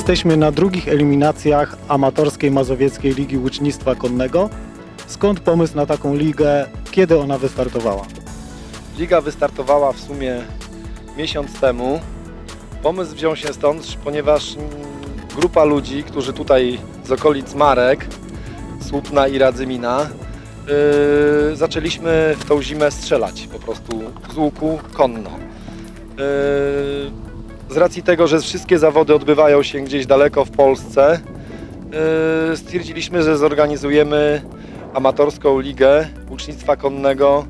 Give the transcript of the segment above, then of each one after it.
Jesteśmy na drugich eliminacjach amatorskiej Mazowieckiej Ligi Łucznictwa Konnego. Skąd pomysł na taką ligę? Kiedy ona wystartowała? Liga wystartowała w sumie miesiąc temu. Pomysł wziął się stąd, ponieważ grupa ludzi, którzy tutaj z okolic Marek, Słupna i Radzymina, yy, zaczęliśmy w tą zimę strzelać po prostu z łuku konno. Yy, z racji tego, że wszystkie zawody odbywają się gdzieś daleko w Polsce, yy, stwierdziliśmy, że zorganizujemy amatorską ligę łucznictwa konnego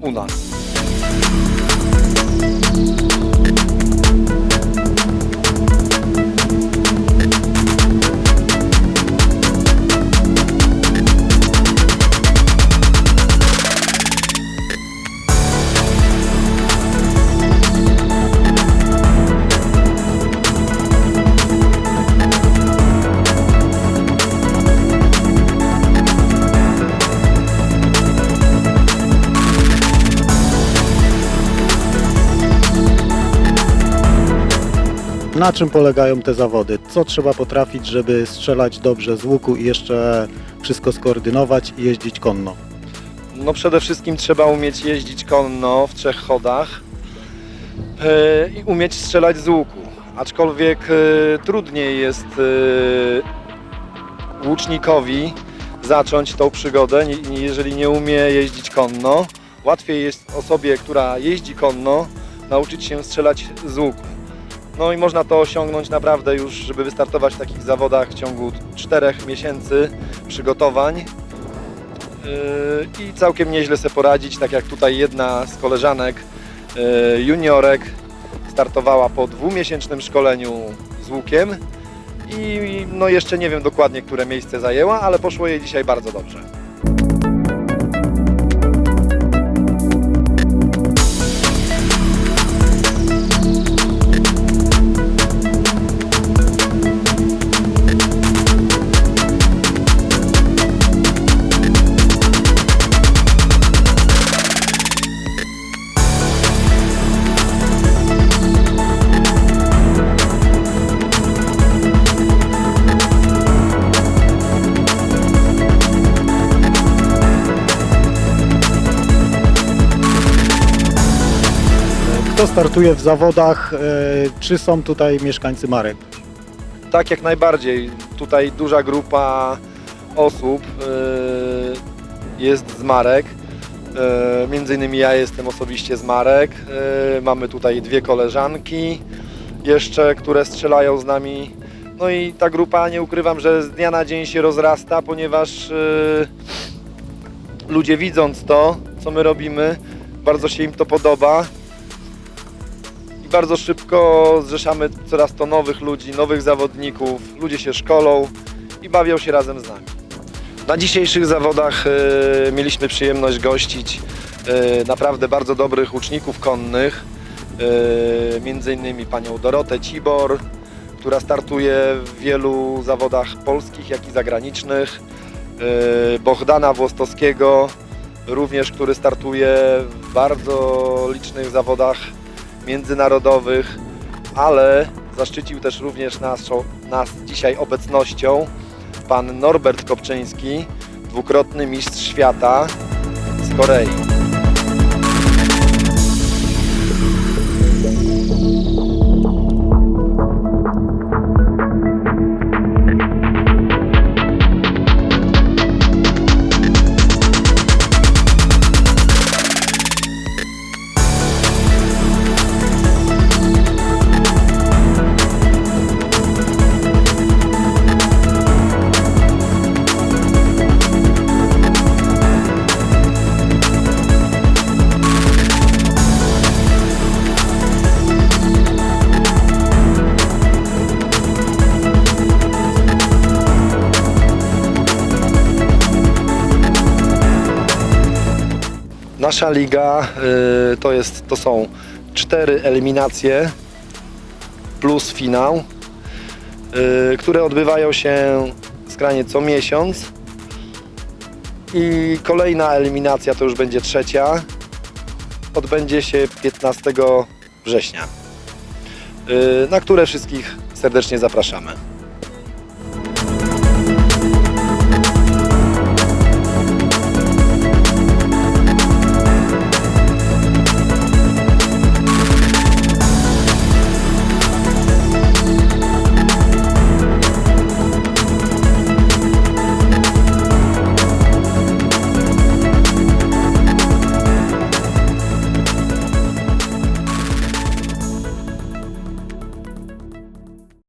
u nas. Na czym polegają te zawody? Co trzeba potrafić, żeby strzelać dobrze z łuku i jeszcze wszystko skoordynować i jeździć konno? No przede wszystkim trzeba umieć jeździć konno w trzech chodach e, i umieć strzelać z łuku. Aczkolwiek e, trudniej jest e, łucznikowi zacząć tą przygodę, jeżeli nie umie jeździć konno. Łatwiej jest osobie, która jeździ konno, nauczyć się strzelać z łuku. No i można to osiągnąć naprawdę już, żeby wystartować w takich zawodach w ciągu 4 miesięcy przygotowań. Yy, i całkiem nieźle sobie poradzić, tak jak tutaj jedna z koleżanek yy, juniorek startowała po dwumiesięcznym szkoleniu z łukiem i no jeszcze nie wiem dokładnie, które miejsce zajęła, ale poszło jej dzisiaj bardzo dobrze. Kto startuje w zawodach? e, Czy są tutaj mieszkańcy Marek? Tak, jak najbardziej. Tutaj duża grupa osób yy, jest z Marek. Yy, Między innymi ja jestem osobiście z Marek. Mamy tutaj dwie koleżanki jeszcze, które strzelają z nami. No i ta grupa, nie ukrywam, że z dnia na dzień się rozrasta, ponieważ ludzie widząc to, co my robimy, bardzo się im to podoba. Bardzo szybko zrzeszamy coraz to nowych ludzi, nowych zawodników. Ludzie się szkolą i bawią się razem z nami. Na dzisiejszych zawodach e, mieliśmy przyjemność gościć e, naprawdę bardzo dobrych uczników konnych. E, między innymi panią Dorotę Cibor, która startuje w wielu zawodach polskich, jak i zagranicznych. E, Bohdana Włostowskiego, również który startuje w bardzo licznych zawodach międzynarodowych, ale zaszczycił też również naszą, nas dzisiaj obecnością pan Norbert Kopczyński, dwukrotny mistrz świata z Korei. Nasza liga y, to, jest, to są cztery eliminacje plus finał, y, które odbywają się skrajnie co miesiąc. I kolejna eliminacja to już będzie trzecia. Odbędzie się 15 września, y, na które wszystkich serdecznie zapraszamy.